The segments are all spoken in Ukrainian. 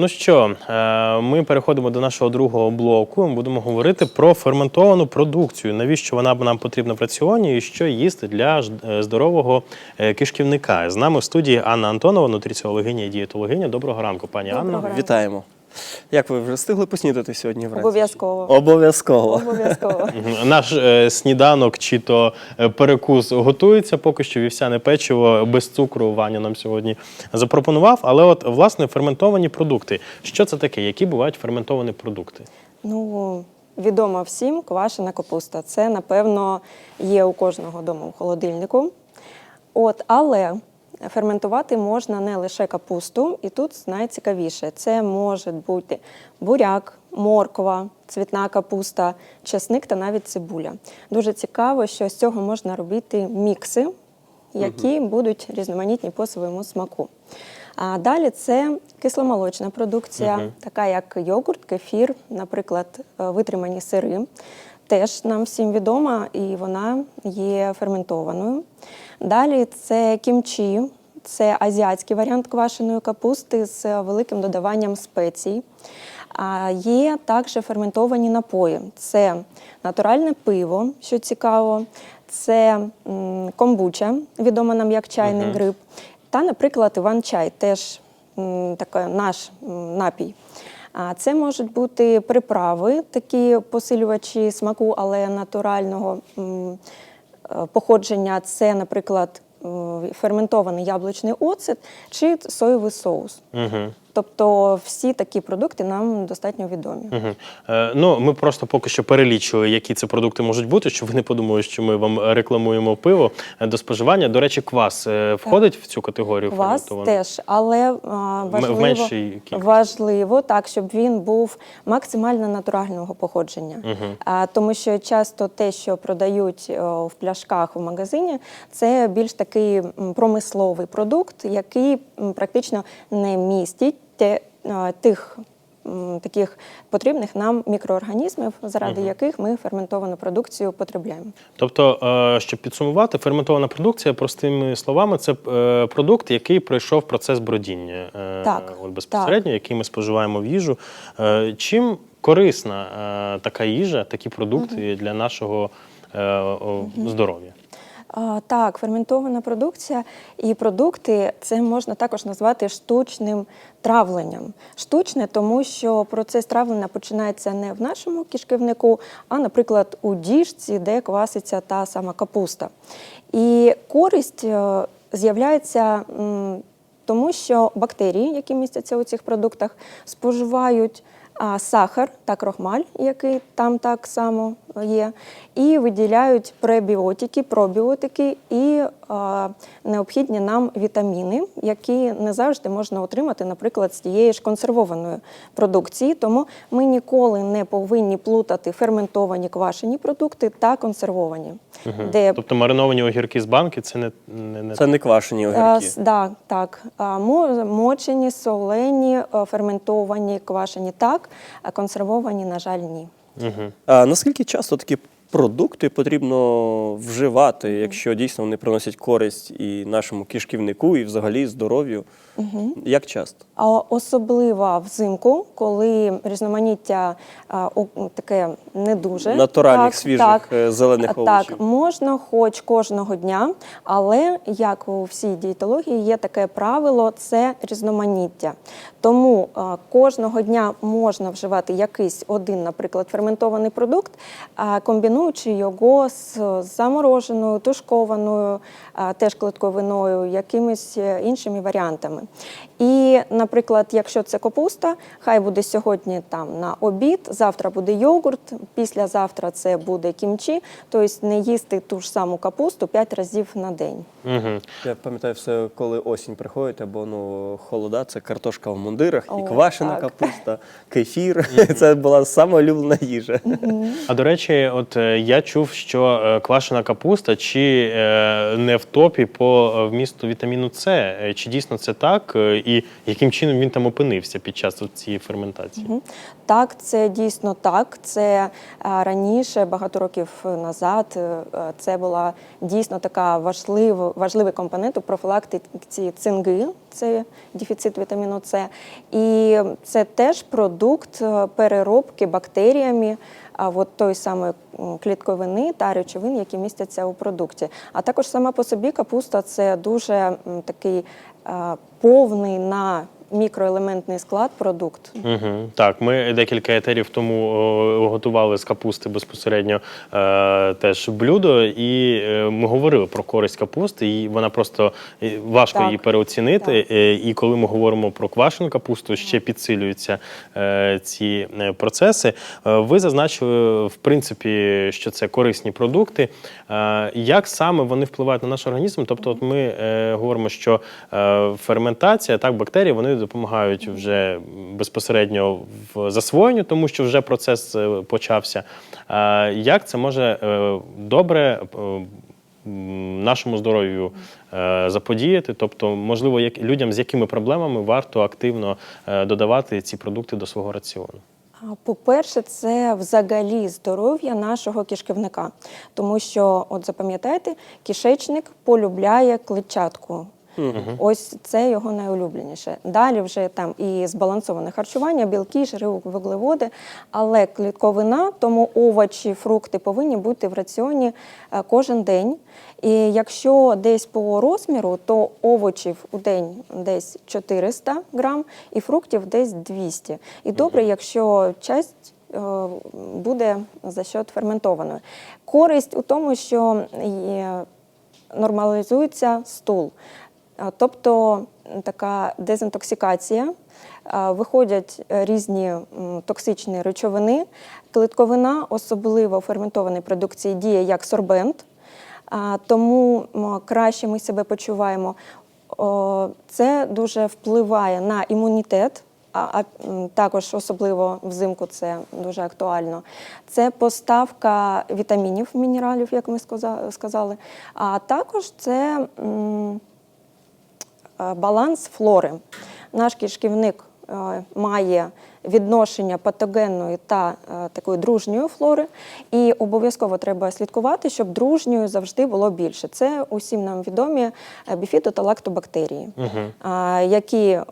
Ну що, е, ми переходимо до нашого другого блоку. Ми будемо говорити про ферментовану продукцію. Навіщо вона нам потрібна в раціоні і що їсти для ж- е, здорового е, кишківника. З нами в студії Анна Антонова, нутриціологиня і дієтологиня. Доброго ранку, пані Доброго Анно. ранку. Вітаємо. Як ви вже встигли поснідати сьогодні вранці? Обов'язково. Обов'язково. Обов'язково. Наш е, сніданок чи то е, перекус готується. Поки що вівсяне печиво без цукру Ваня нам сьогодні запропонував. Але от власне ферментовані продукти. Що це таке? Які бувають ферментовані продукти? Ну, відомо всім, квашена капуста. Це, напевно, є у кожного дома в холодильнику. От, але ферментувати можна не лише капусту, і тут найцікавіше. Це може бути буряк, морква, цвітна капуста, чесник та навіть цибуля. Дуже цікаво, що з цього можна робити мікси, які будуть різноманітні по своєму смаку. А далі це кисломолочна продукція, Мгм. така як йогурт, кефір, наприклад, е, витримані сири. Теж нам всім відома, і вона є ферментованою. Далі це кімчі, це азіатський варіант квашеної капусти з великим додаванням спецій. А є також ферментовані напої. Це натуральне пиво, що цікаво, це комбуча, відома нам як чайний Мгм. гриб, та, наприклад, іван-чай, теж така наш напій. А це можуть бути приправи, такі посилювачі смаку, але натурального е, походження. Це, наприклад, е, ферментований яблучний оцет чи соєвий соус. Угу. Тобто всі такі продукти нам достатньо відомі. Угу. Е, ну, ми просто поки що перелічили, які це продукти можуть бути, щоб ви не подумали, що ми вам рекламуємо пиво е, до споживання. До речі, квас е, входить в цю категорію Вас ферментованого? теж, але а, важливо, меншій важливо так, щоб він був максимально натурального походження. Мгм. А, тому що часто те, що продають о, в пляшках в магазині, це більш такий промисловий продукт, який практично не містить те, тих. Таких потрібних нам мікроорганізмів, заради яких ми ферментовану продукцію потребляємо. Тобто, е, щоб підсумувати, ферментована продукція, простими словами, це е, продукт, який пройшов процес бродіння. е, Так, От безпосередньо, який ми споживаємо в їжу. Чим корисна така їжа, такі продукти для нашого здоров'я? Так, ферментована продукція і продукти це можна також назвати штучним травленням. Штучне, тому що процес травлення починається не в нашому кишківнику, а, наприклад, у діжці, де кваситься та сама капуста. І користь е, з'являється тому, що бактерії, які містяться у цих продуктах, споживають а, сахар та крохмаль, який там так само є, і виділяють пребіотики, пробіотики і а, необхідні нам вітаміни, які не завжди можна отримати, наприклад, з тієї ж консервованої продукції. Тому ми ніколи не повинні плутати ферментовані квашені продукти та консервовані. Де Тобто мариновані огірки з банки це не, не, не Це не квашені А, огірки. с- да, так. Мочені, солені, ферментовані, квашені так, а консервовані, на жаль, ні. Угу. А наскільки часто такі продукти потрібно вживати, якщо дійсно вони приносять користь і нашому кишківнику, і взагалі здоров'ю? Як часто? А особливо взимку, коли різноманіття а, о, таке не дуже Натуральних, так, свіжих, так, е, зелених овочів. Так, можна хоч кожного дня, але як у всій дієтології є таке правило це різноманіття. Тому а, кожного дня можна вживати якийсь один, наприклад, ферментований продукт, а, комбінуючи його з замороженою, тушкованою, а, теж клетковиною, якимись е, іншими варіантами. І, наприклад, якщо це капуста, хай буде сьогодні там на обід, завтра буде йогурт, післязавтра це буде кімчі, тобто не їсти ту ж саму капусту 5 разів на день. Угу. Я пам'ятаю все, коли осінь приходить, або ну холода, це картошка в мундирах, і квашена так. капуста, кефір. Це була сама улюблена їжа. А до речі, от е, е, я чув, що е, квашена капуста чи е, не в топі по е, вмісту вітаміну С. Чи дійсно це так? І яким чином він там опинився під час цієї ферментації? Так, це дійсно так. Це раніше, багато років назад, це була дійсно така важлива, важливий компонент у профілактиці цинги, це дефіцит вітаміну С. І це теж продукт переробки бактеріями. А от той самої клітковини та речовин, які містяться у продукті. А також сама по собі капуста це дуже такий е, повний на мікроелементний склад продукт. Угу. Так, ми декілька етерів тому о, готували з капусти безпосередньо е, теж блюдо, і е, ми говорили про користь капусти, і вона просто е, важко Так. її переоцінити. Так. Е, І коли ми говоримо про квашену капусту, ще підсилюються е, ці е, процеси. Е, Ви зазначили, в принципі, що це корисні продукти. Е, Як саме вони впливають на наш організм? Тобто, от ми е, говоримо, що е, ферментація, так, бактерії вони допомагають вже безпосередньо в засвоєнню, тому що вже процес е, почався. Як це може е, добре е, нашому здоров'ю заподіяти? Тобто, можливо, як людям з якими проблемами варто активно додавати ці продукти до свого раціону? По-перше, це взагалі здоров'я нашого кишківника, тому що, от запам'ятайте, кишечник полюбляє клетчатку. Ось це його найулюбленіше. Далі вже там і збалансоване харчування, білки, жири, вуглеводи, але клітковина, тому овочі, фрукти повинні бути в раціоні е, кожен день. І якщо десь по розміру, то овочів у день десь 400 грам і фруктів десь 200. І добре, якщо часть е, буде за счет ферментованої. Користь у тому, що нормалізується стул. Тобто така дезінтоксикація, виходять е, різні токсичні речовини. Клітковина, особливо в ферментованій продукції, діє як сорбент, тому краще ми себе почуваємо. Це дуже впливає на імунітет. А, також особливо взимку це дуже актуально. Це поставка вітамінів, мінералів, як ми сказали. А також це баланс флори. Наш кишківник е, має відношення патогенної та е, такої дружньої флори, і обов'язково треба слідкувати, щоб дружньої завжди було більше. Це усім нам відомі е, біфідо та лактобактерії, а, які е,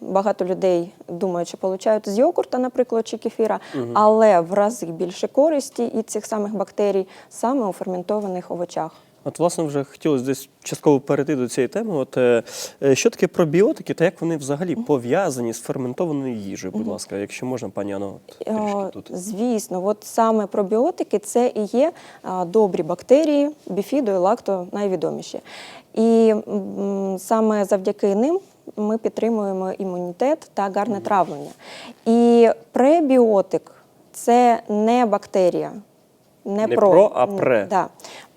багато людей думають, що получають з йогурта, наприклад, чи кефіра, але в рази більше користі і цих самих бактерій саме у ферментованих овочах. От, власне, вже хотілося десь частково перейти до цієї теми. От е, е, що таке пробіотики та як вони взагалі пов'язані з ферментованою їжею? Будь ласка, якщо можна, пані Ано, от, трішки Е, тут. Звісно, от саме пробіотики це і є добрі бактерії, біфідо і лакто найвідоміші. І саме завдяки ним ми підтримуємо імунітет та гарне травлення. І пребіотик це не бактерія. Не про, а пре. Да.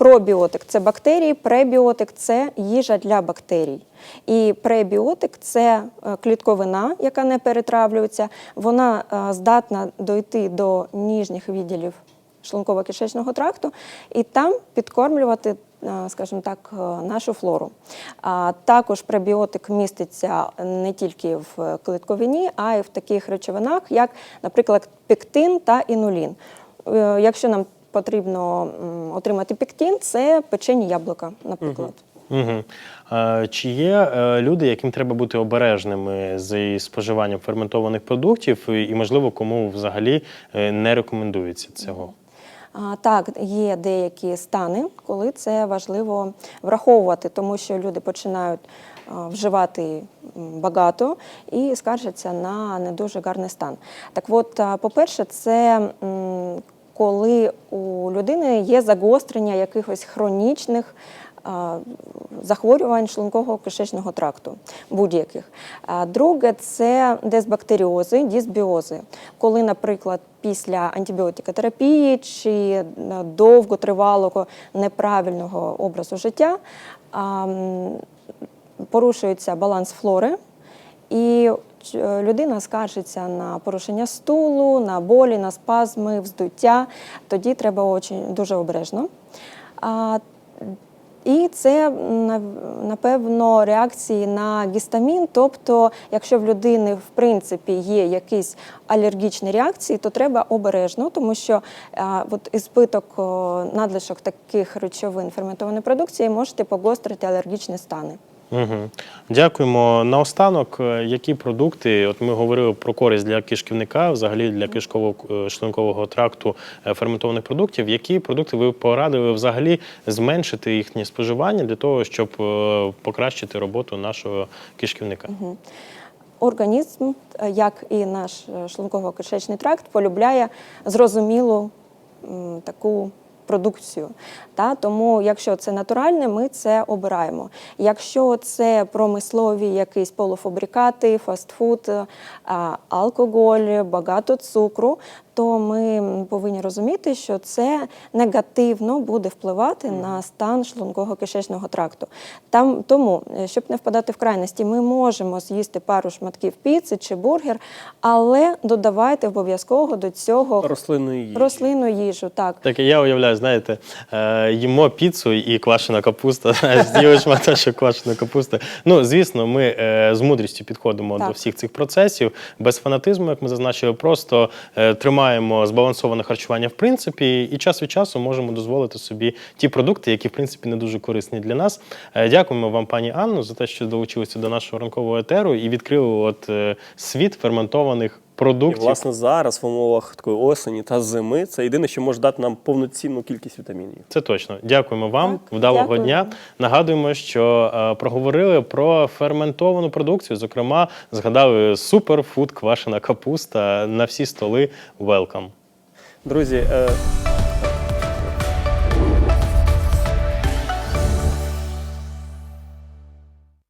Пробіотик це бактерії, пребіотик це їжа для бактерій. І пребіотик це е, клітковина, яка не перетравлюється. Вона е, здатна дойти до ніжніх відділів шлунково-кишечного тракту і там підкормлювати, е, скажімо так, нашу флору. А також пребіотик міститься не тільки в клітковині, а й в таких речовинах, як, наприклад, пектин та інулін. Якщо нам потрібно отримати пектин, це печені яблука, наприклад. Угу. Чи є е, люди, яким треба бути обережними з споживанням ферментованих продуктів, і, можливо, кому взагалі е, не рекомендується цього? Так, є деякі стани, коли це важливо враховувати, тому що люди починають вживати багато і скаржаться на не дуже гарний стан. Так от, по-перше, це м, коли у людини є загострення якихось хронічних захворювань шлункового кишечного тракту, будь-яких. Друге це дисбактеріози, дисбіози, коли, наприклад, після антибіотикотерапії чи е, довготривалого неправильного образу життя порушується баланс флори. І е, людина скаржиться на порушення стулу, на болі, на спазми, вздуття, тоді треба дуже обережно. І це напевно реакції на гістамін. Тобто, якщо в людини в принципі є якісь алергічні реакції, то треба обережно, тому що а, от ізбиток о, надлишок таких речовин ферментованої продукції можете погострити алергічні стани. Угу. Дякуємо. Наостанок, е, які продукти, от ми говорили про користь для кишківника, взагалі для кишково-шлункового тракту е, ферментованих продуктів. Які продукти ви порадили взагалі зменшити їхнє споживання для того, щоб е, покращити роботу нашого кишківника? Організм, е, як і наш е, шлунково-кишечний тракт, полюбляє зрозумілу таку продукцію. Та? Тому, якщо це натуральне, ми це обираємо. Якщо це промислові якісь полуфабрикати, фастфуд, алкоголь, багато цукру, то ми повинні розуміти, що це негативно буде впливати на стан шлунково-кишечного тракту. Там, тому, е, щоб не впадати в крайності, ми можемо з'їсти пару шматків піци чи бургер, але додавайте обов'язково до цього Рослинної їжі. рослинну їжу. Так. Так я уявляю, знаєте, е, їмо піцу і квашена капуста, знаєш, з'їли шматочок квашеної капусти. Ну, звісно, ми е, з мудрістю підходимо Так. до всіх цих процесів, без фанатизму, як ми зазначили, просто е, тримаємо збалансоване харчування в принципі, і час від часу можемо дозволити собі ті продукти, які в принципі не дуже корисні для нас. Е, Дякуємо вам, пані Анну, за те, що долучилися до нашого ранкового етеру і відкрили от е, світ ферментованих І, власне, зараз в умовах такої осені та зими це єдине, що може дати нам повноцінну кількість вітамінів. Це точно. Дякуємо вам. Так, Вдалого дякую. дня. Нагадуємо, що е, проговорили про ферментовану продукцію. Зокрема, згадали суперфуд, квашена капуста на всі столи. Welcome. Друзі, е,